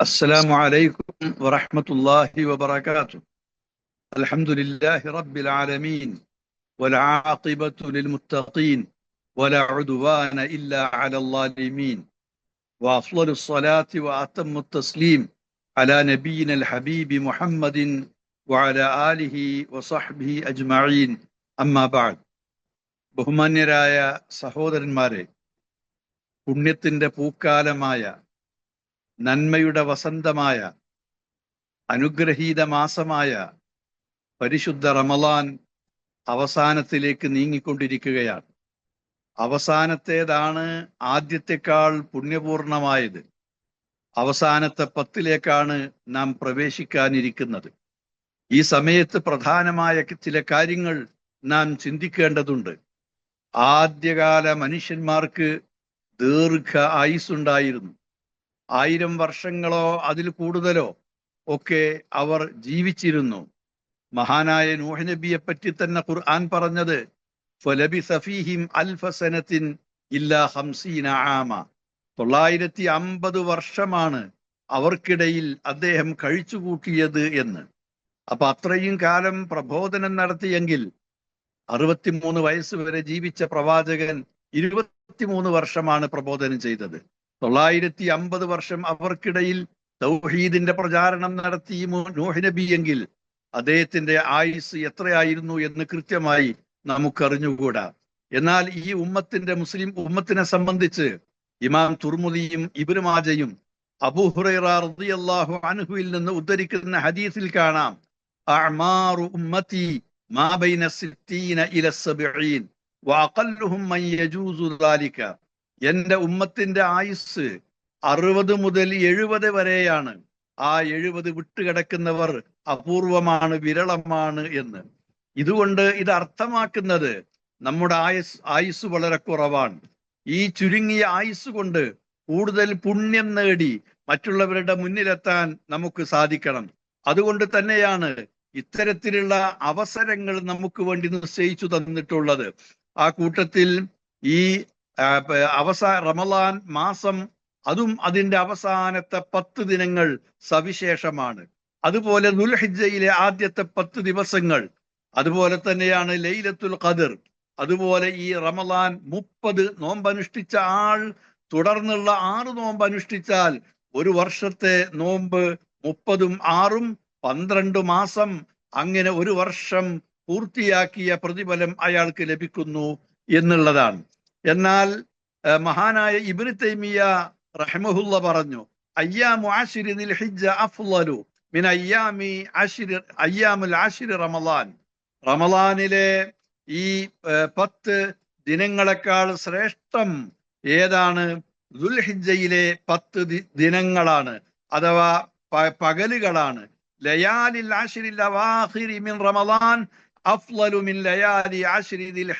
السلام عليكم ورحمة الله وبركاته الحمد لله رب العالمين والعاقبة للمتقين ولا عدوان إلا على الظالمين وأفضل الصلاة وأتم التسليم على نبينا الحبيب محمد وعلى آله وصحبه أجمعين أما بعد ബഹുമാന്യരായ സഹോദരന്മാരെ പുണ്യത്തിന്റെ പൂക്കാലമായ നന്മയുടെ വസന്തമായ അനുഗ്രഹീത മാസമായ പരിശുദ്ധ റമലാൻ അവസാനത്തിലേക്ക് നീങ്ങിക്കൊണ്ടിരിക്കുകയാണ്. അവസാനത്തേതാണ് ആദ്യത്തെക്കാൾ പുണ്യപൂർണമായത്. അവസാനത്തെ പത്തിലേക്കാണ് നാം പ്രവേശിക്കാനിരിക്കുന്നത്. ഈ സമയത്ത് പ്രധാനമായ ചില കാര്യങ്ങൾ നാം ചിന്തിക്കേണ്ടതുണ്ട്. ആദ്യകാല മനുഷ്യന്മാർക്ക് ദീർഘ ആയുസ്സുണ്ടായിരുന്നു. ആയിരം വർഷങ്ങളോ അതിൽ കൂടുതലോ ഒക്കെ അവർ ജീവിച്ചിരുന്നു. മഹാനായ നൂഹ് നബിയെ പറ്റി തന്നെ ഖുർആൻ പറഞ്ഞത് ഇല്ലാ ഹംസീന തൊള്ളായിരത്തി അമ്പത് വർഷമാണ് അവർക്കിടയിൽ അദ്ദേഹം കഴിച്ചുകൂട്ടിയത് എന്ന്. അപ്പൊ അത്രയും കാലം പ്രബോധനം നടത്തിയെങ്കിൽ അറുപത്തിമൂന്ന് വയസ്സ് വരെ ജീവിച്ച പ്രവാചകൻ ഇരുപത്തിമൂന്ന് വർഷമാണ് പ്രബോധനം ചെയ്തത്. തൊള്ളായിരത്തി അമ്പത് വർഷം അവർക്കിടയിൽ തൗഹീദിന്റെ പ്രചാരണം നടത്തി നോഹിനബി നബി എങ്കിൽ അദ്ദേഹത്തിന്റെ ആയുസ് എത്രയായിരുന്നു എന്ന് കൃത്യമായി നമുക്കറിഞ്ഞുകൂടാ. എന്നാൽ ഈ ഉമ്മത്തിന്റെ മുസ്ലിം ഉമ്മത്തിനെ സംബന്ധിച്ച് ഇമാം തുർമുദിയും ഇബിനുമാജയും അബൂഹുറൈറാഹു അൻഹുവിൽ നിന്ന് ഉദ്ധരിക്കുന്ന ഹദീസിൽ കാണാം. ഉമ്മത്തി ഇല മൻ യജൂസു ദാലിക. എന്റെ ഉമ്മത്തിന്റെ ആയുസ് അറുപത് മുതൽ എഴുപത് വരെയാണ്. ആ എഴുപത് വിട്ടുകിടക്കുന്നവർ അപൂർവമാണ് വിരളമാണ് എന്ന്. ഇതുകൊണ്ട് ഇത് അർത്ഥമാക്കുന്നത് നമ്മുടെ ആയുസ് ആയുസ് വളരെ കുറവാണ്. ഈ ചുരുങ്ങിയ ആയുസ് കൊണ്ട് കൂടുതൽ പുണ്യം നേടി മറ്റുള്ളവരുടെ മുന്നിലെത്താൻ നമുക്ക് സാധിക്കണം. അതുകൊണ്ട് തന്നെയാണ് ഇത്തരത്തിലുള്ള അവസരങ്ങൾ നമുക്ക് വേണ്ടി നിശ്ചയിച്ചു തന്നിട്ടുള്ളത്. ആ കൂട്ടത്തിൽ ഈ അവസാന റമലാൻ മാസം അതും അതിന്റെ അവസാനത്തെ പത്ത് ദിനങ്ങൾ സവിശേഷമാണ്. അതുപോലെ ദുൽഹിജയിലെ ആദ്യത്തെ പത്ത് ദിവസങ്ങൾ അതുപോലെ തന്നെയാണ് ലൈലത്തുൽ ഖദർ. അതുപോലെ ഈ റമലാൻ മുപ്പത് നോമ്പനുഷ്ഠിച്ച ആൾ തുടർന്നുള്ള ആറ് നോമ്പ് അനുഷ്ഠിച്ചാൽ ഒരു വർഷത്തെ നോമ്പ് മുപ്പതും ആറും പന്ത്രണ്ട് മാസം അങ്ങനെ ഒരു വർഷം പൂർത്തിയാക്കിയ പ്രതിഫലം അയാൾക്ക് ലഭിക്കുന്നു എന്നുള്ളതാണ്. എന്നാൽ മഹാനായ ഇബ്നു തൈമിയ റഹ്മഹുല്ല പറഞ്ഞു അയ്യാമു ആശിരി ഹിജ്ജ അഫ്ളലു മിൻ അയ്യാമി ആശിരി അയ്യാമുൽ ആശിരി റമളാൻ റമളാനിലെ ഈ പത്ത് ദിനങ്ങളെക്കാൾ ശ്രേഷ്ഠം ഏതാണ്? ദുൽഹിജ്ജയിലെ പത്ത് ദിനങ്ങളാണ് അഥവാ പകലുകളാണ്. ലയാലിൽ ആശിരിൽ ലവാഹിരി മിൻ റമളാൻ അഫ്ളലു മിൻ ലയാലി ആശിരി ദിൽ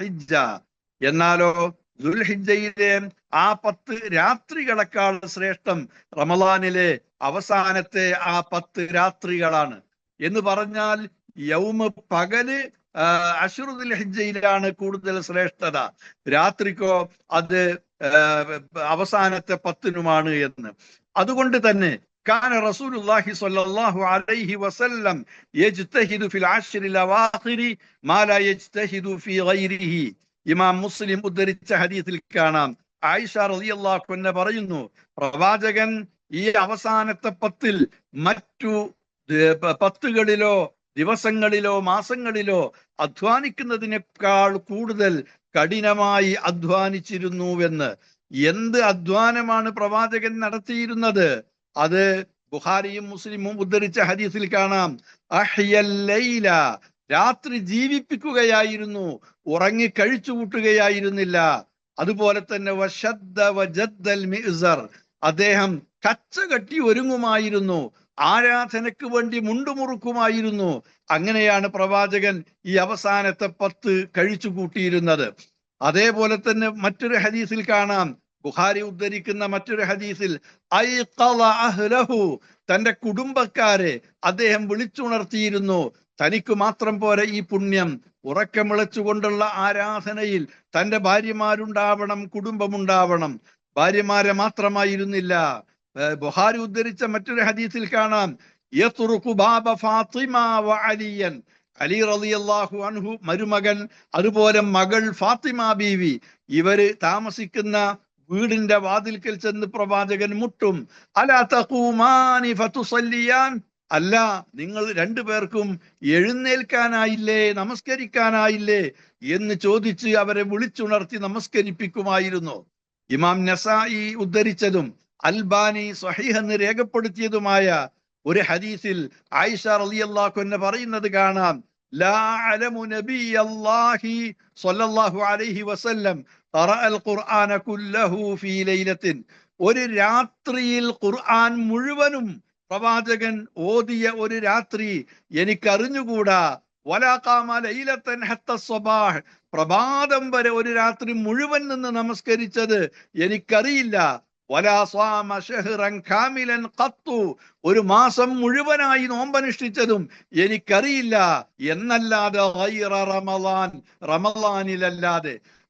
എന്നാലോ ദുൽഹിജയിലെ ആ പത്ത് രാത്രികളെക്കാൾ ശ്രേഷ്ഠം റമലാനിലെ അവസാനത്തെ ആ പത്ത് രാത്രികളാണ് എന്ന് പറഞ്ഞാൽ യൗമ പകല് അഷുറുദുൽ ഹിജയിലാണ് കൂടുതൽ ശ്രേഷ്ഠത രാത്രിക്കോ അത് അവസാനത്തെ പത്തിനുമാണ് എന്ന് അതുകൊണ്ട് തന്നെ كان رسول الله صلى الله عليه وسلم يجتهد في العشر الأواخر ما لا يجتهد في غيره ഇമാം മുസ്ലിം ഉദ്ധരിച്ച ഹദീസിൽ കാണാം. ആയിഷ റളിയല്ലാഹു അൻഹ പറയുന്നു പ്രവാചകൻ ഈ അവസാനത്തെ പത്തിൽ മറ്റു പത്തുകളിലോ ദിവസങ്ങളിലോ മാസങ്ങളിലോ അധ്വാനിക്കുന്നതിനേക്കാൾ കൂടുതൽ കഠിനമായി അധ്വാനിച്ചിരുന്നുവെന്ന് എന്ത് അധ്വാനമാണ് പ്രവാചകൻ നടത്തിയിരുന്നത്? അത് ബുഹാരിയും മുസ്ലിമും ഉദ്ധരിച്ച ഹദീസിൽ കാണാം. അഹ്യല്ലൈല രാത്രി ജീവിപ്പിക്കുകയായിരുന്നു ഉറങ്ങി കഴിച്ചു കൂട്ടുകയായിരുന്നില്ല അതുപോലെ തന്നെ അദ്ദേഹം കച്ച കെട്ടി ഒരുങ്ങുമായിരുന്നു ആരാധനയ്ക്ക് വേണ്ടി മുണ്ടുമുറുക്കുമായിരുന്നു. അങ്ങനെയാണ് പ്രവാചകൻ ഈ അവസാനത്തെ പത്ത് കഴിച്ചു കൂട്ടിയിരുന്നത് അതേപോലെ തന്നെ മറ്റൊരു ഹദീസിൽ കാണാം. ബുഹാരി ഉദ്ധരിക്കുന്ന മറ്റൊരു ഹദീസിൽ തന്റെ കുടുംബക്കാരെ അദ്ദേഹം വിളിച്ചുണർത്തിയിരുന്നു. തനിക്ക് മാത്രം പോരെ ഈ പുണ്യം. ഉറക്കമിളച്ചുകൊണ്ടുള്ള ആരാധനയിൽ തന്റെ ഭാര്യമാരുണ്ടാവണം കുടുംബമുണ്ടാവണം. ഭാര്യമാരെ മാത്രമായിരുന്നില്ല. ബുഹാരി ഉദ്ധരിച്ച മറ്റൊരു ഹദീസിൽ കാണാം. ബാബ ഫാത്തിമ വ അലിയൻ. അലി റളിയല്ലാഹു അൻഹു മരുമകൻ അതുപോലെ മകൾ ഫാത്തിമ ബീവി. ഇവർ താമസിക്കുന്ന വീടിന്റെ വാതിൽക്കൽ ചെന്ന് പ്രവാചകൻ മുട്ടും. അലാ തഖൂമാനി ഫതുസല്ലിയാൻ അല്ല നിങ്ങൾ രണ്ടു പേർക്കും എഴുന്നേൽക്കാനായില്ലേ നമസ്കരിക്കാനായില്ലേ എന്ന് ചോദിച്ച് അവരെ വിളിച്ചുണർത്തി നമസ്കരിപ്പിക്കുമായിരുന്നു. ഇമാം നസായി ഉദ്ധരിച്ചതും അൽബാനി സഹീഹ് എന്ന് രേഖപ്പെടുത്തിയതുമായ ഒരു ഹദീസിൽ ആയിഷ റളിയല്ലാഹു അൻഹ പറയുന്നത് കാണാം. ഒരു രാത്രിയിൽ ഖുർആൻ മുഴുവനും പ്രവാചകൻ ഓതിയ ഒരു രാത്രി എനിക്കറിഞ്ഞുകൂടാ. പ്രഭാതം വരെ ഒരു രാത്രി മുഴുവൻ നിന്ന് നമസ്കരിച്ചത് എനിക്കറിയില്ല. ഒരു മാസം മുഴുവനായി നോമ്പനുഷ്ഠിച്ചതും എനിക്കറിയില്ല. എന്നല്ലാതെ റമലാൻ റമളാൻ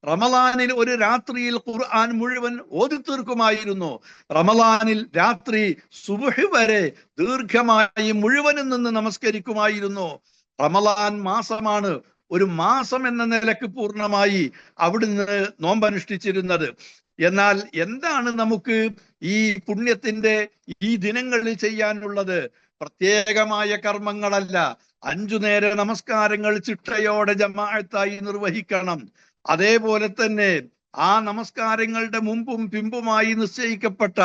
റമളാനിൽ ഒരു രാത്രിയിൽ ഖുർആൻ മുഴുവൻ ഓതി തീർക്കുമായിരുന്നു. റമളാനിൽ രാത്രി സുബഹ് വരെ ദീർഘമായി മുഴുവനും നിന്ന് നമസ്കരിക്കുമായിരുന്നു. റമലാൻ മാസമാണ് ഒരു മാസം എന്ന നിലയ്ക്ക് പൂർണമായി അവിടുന്ന് നോമ്പനുഷ്ഠിച്ചിരുന്നത്. എന്നാൽ എന്താണ് നമുക്ക് ഈ പുണ്യത്തിന്റെ ഈ ദിനങ്ങളിൽ ചെയ്യാനുള്ളത്? പ്രത്യേകമായ കർമ്മങ്ങളല്ല. അഞ്ചു നേര നമസ്കാരങ്ങൾ ചിട്ടയോടെ ജമാഅത്തായി നിർവഹിക്കണം. അതേപോലെ തന്നെ ആ നമസ്കാരങ്ങളുടെ മുമ്പും പിമ്പുമായി നിശ്ചയിക്കപ്പെട്ട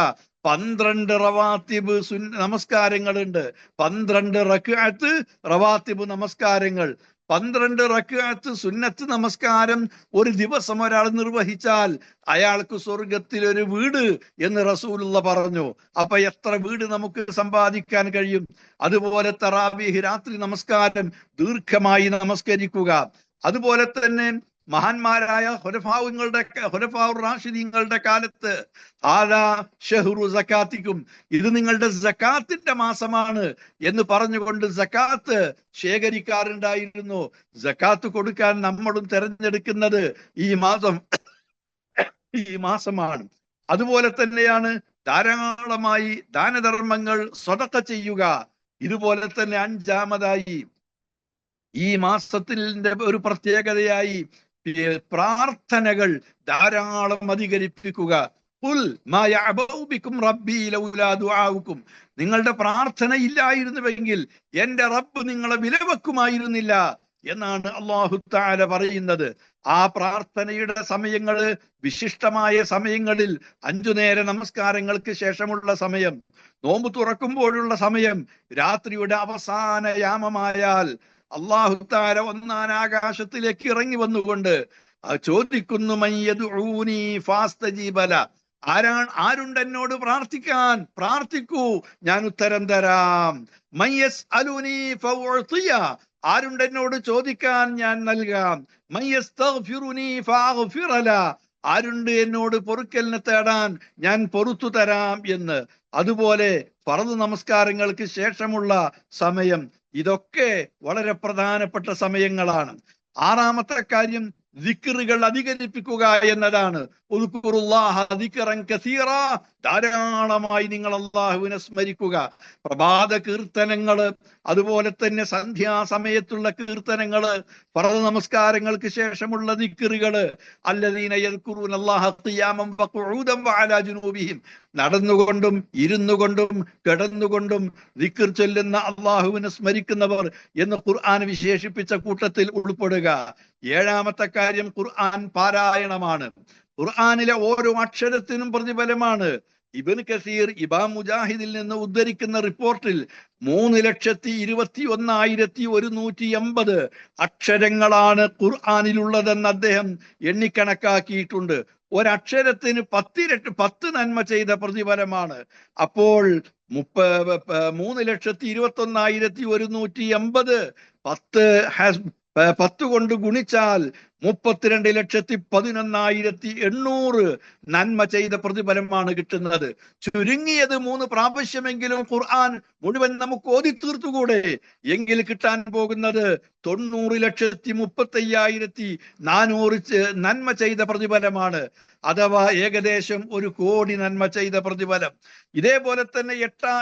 പന്ത്രണ്ട് റവാത്തിബ് സു നമസ്കാരങ്ങളുണ്ട്. പന്ത്രണ്ട് റക്അത്ത് റവാത്തിബ് നമസ്കാരങ്ങൾ. പന്ത്രണ്ട് റക്അത്ത് സുന്നത്ത് നമസ്കാരം ഒരു ദിവസം ഒരാൾ നിർവഹിച്ചാൽ അയാൾക്ക് സ്വർഗത്തിൽ ഒരു വീട് എന്ന് റസൂലുള്ള പറഞ്ഞു. അപ്പൊ എത്ര വീട് നമുക്ക് സമ്പാദിക്കാൻ കഴിയും? അതുപോലെ തറാവീഹ് രാത്രി നമസ്കാരം ദീർഘമായി നമസ്കരിക്കുക. അതുപോലെ തന്നെ മഹാന്മാരായ ഹുരഫാവുങ്ങളുടെ ഹുരഫാവു റാഷിദീങ്ങളുടെ കാലത്ത് ആലാ ഷെഹ്റു സക്കാത്തിക്കും ഇത് നിങ്ങളുടെ സക്കാത്തിന്റെ മാസമാണ് എന്ന് പറഞ്ഞുകൊണ്ട് സക്കാത്ത് ശേഖരിക്കാറുണ്ടായിരുന്നു. സക്കാത്ത് കൊടുക്കാൻ നമ്മളും തിരഞ്ഞെടുക്കുന്നത് ഈ മാസം ഈ മാസമാണ്. അതുപോലെ തന്നെയാണ് ധാരാളമായി ദാനധർമ്മങ്ങൾ സ്വതക്ക ചെയ്യുക. ഇതുപോലെ തന്നെ അഞ്ചാമതായി ഈ മാസത്തിന്റെ ഒരു പ്രത്യേകതയായി പ്രാർത്ഥനകൾ ധാരാളം അധികരിപ്പിക്കുക ും. നിങ്ങളുടെ പ്രാർത്ഥന ഇല്ലായിരുന്നുവെങ്കിൽ എന്റെ റബ്ബ് നിങ്ങളെ വിലവെക്കുമായിരുന്നില്ല എന്നാണ് അള്ളാഹു താല പറയുന്നത്. ആ പ്രാർത്ഥനയുടെ സമയങ്ങൾ വിശിഷ്ടമായ സമയങ്ങളിൽ അഞ്ചു നേര നമസ്കാരങ്ങൾക്ക് ശേഷമുള്ള സമയം നോമ്പ് തുറക്കുമ്പോഴുള്ള സമയം രാത്രിയുടെ അവസാന യാമമായാൽ അള്ളാഹു താര ഒന്നാൻ ആകാശത്തിലേക്ക് ഇറങ്ങി വന്നുകൊണ്ട് ചോദിക്കുന്നു ആരാണ് ആരുണ്ട് എന്നോട് പ്രാർത്ഥിക്കാൻ? പ്രാർത്ഥിക്കൂ ഞാൻ ഉത്തരം തരാം. മയ്യസ് അലുനി ആരുണ്ട് എന്നോട് ചോദിക്കാൻ ഞാൻ നൽകാം. ആരുണ്ട് എന്നോട് പൊറുക്കലിനെ തേടാൻ ഞാൻ പൊറത്തു തരാം എന്ന്. അതുപോലെ പറന്ന് നമസ്കാരങ്ങൾക്ക് ശേഷമുള്ള സമയം. ഇതൊക്കെ വളരെ പ്രധാനപ്പെട്ട സമയങ്ങളാണ്. ആറാമത്തെ കാര്യം ദിക്കറുകൾ അധികരിപ്പിക്കുക എന്നതാണ്. ധാരാളമായി നിങ്ങൾ അള്ളാഹുവിനെ സ്മരിക്കുക. പ്രഭാത കീർത്തനങ്ങൾ അതുപോലെ തന്നെ സന്ധ്യാസമയത്തുള്ള കീർത്തനങ്ങൾ പറത നമസ്കാരങ്ങൾക്ക് ശേഷമുള്ള ദിക്കറുകൾ അല്ലദീന യദ്കുറൂന അല്ലാഹ ഖിയാമൻ വഖുഊദൻ വഅലാ ജുനൂബിഹിം. നടന്നുകൊണ്ടും ഇരുന്നു കൊണ്ടും കിടന്നുകൊണ്ടും ദിക്കർ ചൊല്ലുന്ന അള്ളാഹുവിനെ സ്മരിക്കുന്നവർ എന്ന് ഖുർആൻ വിശേഷിപ്പിച്ച കൂട്ടത്തിൽ ഉൾപ്പെടുക. ഏഴാമത്തെ കാര്യം ഖുർആൻ പാരായണമാണ്. ഖുർആാനിലെ ഓരോ അക്ഷരത്തിനും പ്രതിഫലമാണ്. ഇബൻ കസീർ ഇബാം മുജാഹിദിൽ നിന്ന് ഉദ്ധരിക്കുന്ന റിപ്പോർട്ടിൽ മൂന്ന് ലക്ഷത്തി ഇരുപത്തി ഒന്നായിരത്തി ഒരുന്നൂറ്റി എൺപത് അക്ഷരങ്ങളാണ് ഖുർആാനിലുള്ളതെന്ന് അദ്ദേഹം എണ്ണിക്കണക്കാക്കിയിട്ടുണ്ട്. ഒരക്ഷരത്തിന് പത്തിരട്ട് പത്ത് നന്മ ചെയ്ത പ്രതിഫലമാണ്. അപ്പോൾ മുപ്പ മൂന്ന് ലക്ഷത്തി ഇരുപത്തി ഒന്നായിരത്തി ഒരുന്നൂറ്റി എൺപത് പത്ത് പത്ത് കൊണ്ട് ഗുണിച്ചാൽ മുപ്പത്തിരണ്ട് ലക്ഷത്തി പതിനൊന്നായിരത്തി എണ്ണൂറ് നന്മ ചെയ്ത പ്രതിഫലമാണ് കിട്ടുന്നത്. ചുരുങ്ങിയത് മൂന്ന് പ്രാവശ്യമെങ്കിലും ഖുർആൻ മുഴുവൻ നമുക്ക് ഓതി തീർത്തുകൂടെ എങ്കിൽ കിട്ടാൻ പോകുന്നത് തൊണ്ണൂറ് ലക്ഷത്തി മുപ്പത്തി അയ്യായിരത്തി നാനൂറ് നന്മ ചെയ്ത പ്രതിഫലമാണ്. അഥവാ ഏകദേശം ഒരു കോടി നന്മ ചെയ്ത പ്രതിഫലം. ഇതേപോലെ തന്നെ എട്ടാ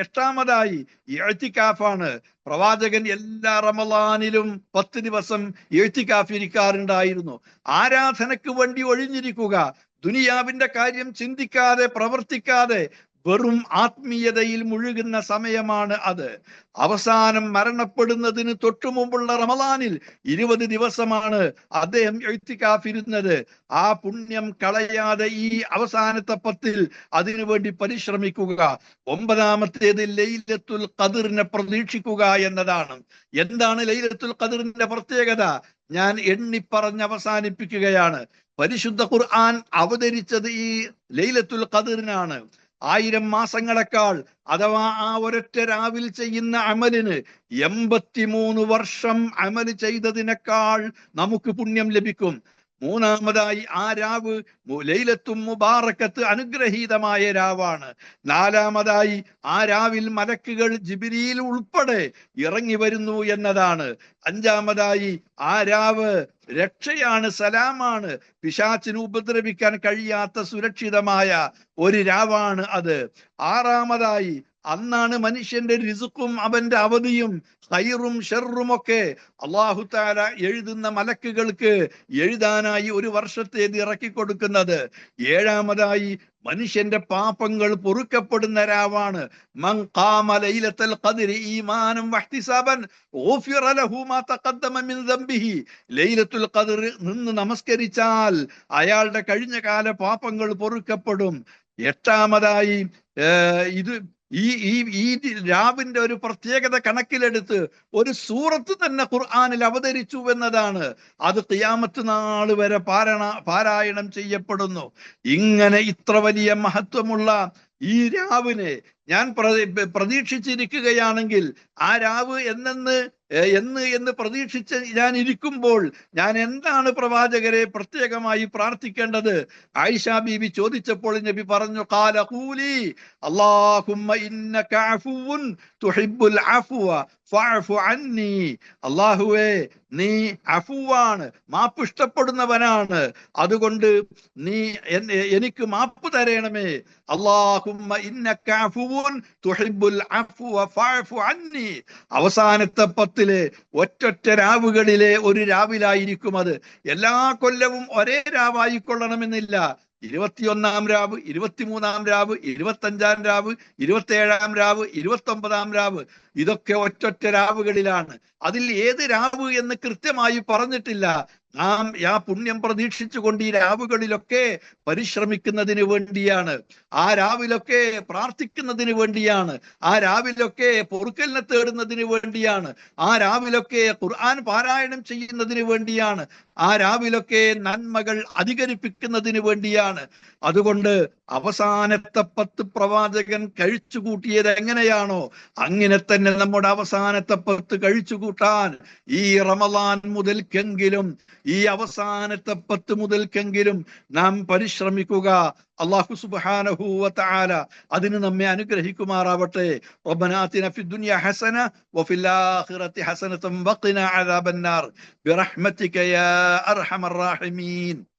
എട്ടാമതായി എഴുത്തിക്കാഫാണ് പ്രവാചകൻ എല്ലാ റമലാനിലും പത്ത് ദിവസം എഴുത്തിക്കാഫിരിക്കാറുണ്ടായിരുന്നു ആരാധനക്ക് വേണ്ടി ഒഴിഞ്ഞിരിക്കുക ദുനിയാവിന്റെ കാര്യം ചിന്തിക്കാതെ പ്രവർത്തിക്കാതെ വെറും ആത്മീയതയിൽ മുഴുകുന്ന സമയമാണ് അത്. അവസാനം മരണപ്പെടുന്നതിന് തൊട്ടു മുമ്പുള്ള റമദാനിൽ ഇരുപത് ദിവസമാണ് അദ്ദേഹം എഴുത്തിക്കാഫിരുന്നത്. ആ പുണ്യം കളയാതെ ഈ അവസാനത്തെ പത്തിൽ അതിനുവേണ്ടി പരിശ്രമിക്കുക. ഒമ്പതാമത്തേത് ലൈലത്തുൽ കതിറിനെ പ്രതീക്ഷിക്കുക എന്നതാണ്. എന്താണ് ലൈലത്തുൽ കതിറിന്റെ പ്രത്യേകത? ഞാൻ എണ്ണി എണ്ണിപ്പറഞ്ഞ് അവസാനിപ്പിക്കുകയാണ്. പരിശുദ്ധ ഖുർആൻ അവതരിച്ചത് ഈ ലൈലത്തുൽ ഖദറിനാണ്. ആയിരം മാസങ്ങളെക്കാൾ അഥവാ ആ ഒരൊറ്റ രാവിൽ ചെയ്യുന്ന അമലിന് എൺപത്തിമൂന്ന് വർഷം അമൽ ചെയ്തതിനേക്കാൾ നമുക്ക് പുണ്യം ലഭിക്കും. മൂന്നാമതായി ആ രാവ് ലൈലത്തും മുബാറക്കത്ത് അനുഗ്രഹീതമായ രാവാണ്. നാലാമതായി ആ രാവിൽ മലക്കുകൾ ജിബിരിയിൽ ഉൾപ്പെടെ ഇറങ്ങി വരുന്നു എന്നതാണ്. അഞ്ചാമതായി ആ രാവ് രക്ഷയാണ് സലാമാണ്. പിശാച്ചിന് ഉപദ്രവിക്കാൻ കഴിയാത്ത സുരക്ഷിതമായ ഒരു രാവാണ് അത്. ആറാമതായി അന്നാണ് മനുഷ്യന്റെ രിസുക്കും അവന്റെ അവധിയും ഹൈറും ഷെറും ഒക്കെ. അള്ളാഹു താര എഴുതുന്ന മലക്കുകൾക്ക് എഴുതാനായി ഒരു വർഷത്തേത് ഇറക്കി കൊടുക്കുന്നത് ഏഴാമതായി മനുഷ്യന്റെ പാപങ്ങൾ പൊറുക്കപ്പെടുന്ന രാവാണ്. നിന്ന് നമസ്കരിച്ചാൽ അയാളുടെ കഴിഞ്ഞ കാല പാപങ്ങൾ പൊറുക്കപ്പെടും. എട്ടാമതായി ഇത് ഈ ഈ ഈ രാവിന്റെ ഒരു പ്രത്യേകത കണക്കിലെടുത്ത് ഒരു സൂറത്ത് തന്നെ ഖുർആാനിൽ അവതരിച്ചു എന്നതാണ്. അത് തിയാമത്ത് നാൾ വരെ പാരണ പാരായണം ചെയ്യപ്പെടുന്നു. ഇങ്ങനെ ഇത്ര വലിയ മഹത്വമുള്ള ഈ രാവിനെ ഞാൻ പ്ര- പ്രതീക്ഷിച്ചിരിക്കുകയാണെങ്കിൽ ആ രാവ് എന്നെന്ന് എന്ന് എന്ന് പ്രതീക്ഷിച്ച് ഞാൻ ഇരിക്കുമ്പോൾ ഞാൻ എന്താണ് പ്രവാചകരെ പ്രത്യേകമായി പ്രാർത്ഥിക്കേണ്ടത്? ആയിഷ ബീബി ചോദിച്ചപ്പോൾ നബി പറഞ്ഞു കാല കൂലി അള്ളാഹുമ്മ ഇന്നക അഫുവുൻ തുഹിബ്ബുൽ അഫ്വ. അള്ളാഹുവേ നീ അഫുവാണ് മാപ്പ് ഇഷ്ടപ്പെടുന്നവനാണ്. അതുകൊണ്ട് നീ എനിക്ക് മാപ്പ് തരണമേ. അള്ളാഹുമ്മ അവസാനത്തെ പത്തിലെ ഒറ്റൊറ്റ രാവുകളിലെ ഒരു രാവിലായിരിക്കും അത്. എല്ലാ കൊല്ലവും ഒരേ രാവായിക്കൊള്ളണമെന്നില്ല. ഇരുപത്തിയൊന്നാം രാവ് ഇരുപത്തിമൂന്നാം രാവ് ഇരുപത്തഞ്ചാം രാവ് ഇരുപത്തേഴാം രാവ് ഇരുപത്തൊമ്പതാം രാവ്. ഇതൊക്കെ ഒറ്റൊറ്റ രാവുകളിലാണ്. അതിൽ ഏത് രാവ് എന്ന് കൃത്യമായി പറഞ്ഞിട്ടില്ല. നാം ആ പുണ്യം പ്രതീക്ഷിച്ചുകൊണ്ട് ഈ രാവുകളിലൊക്കെ പരിശ്രമിക്കുന്നതിന് വേണ്ടിയാണ്. ആ രാവിലൊക്കെ പ്രാർത്ഥിക്കുന്നതിന് വേണ്ടിയാണ്. ആ രാവിലൊക്കെ പൊറുക്കലിനെ തേടുന്നതിന് വേണ്ടിയാണ്. ആ രാവിലൊക്കെ ഖുർആൻ പാരായണം ചെയ്യുന്നതിന് വേണ്ടിയാണ്. ആ രാവിലൊക്കെ നന്മകൾ അധികരിപ്പിക്കുന്നതിന് വേണ്ടിയാണ്. അതുകൊണ്ട് അവസാനത്തെ പത്ത് പ്രവാചകൻ കഴിച്ചു കൂട്ടിയത് എങ്ങനെയാണോ? അങ്ങനെ തന്നെ തന്നെ നമ്മുടെ അവസാനത്തെ പത്ത് കഴിച്ചു കൂട്ടാൻ ഈ റമലാൻ മുതൽക്കെങ്കിലും ഈ അവസാനത്തെ പത്ത് മുതൽക്കെങ്കിലും നാം പരിശ്രമിക്കുക. അള്ളാഹു സുബാനഹുല അതിന് നമ്മെ അനുഗ്രഹിക്കുമാറാവട്ടെ. ഹസന വഫിൽ ആഖിറതി ബിറഹ്മതിക യാ അർഹമർ റാഹിമീൻ.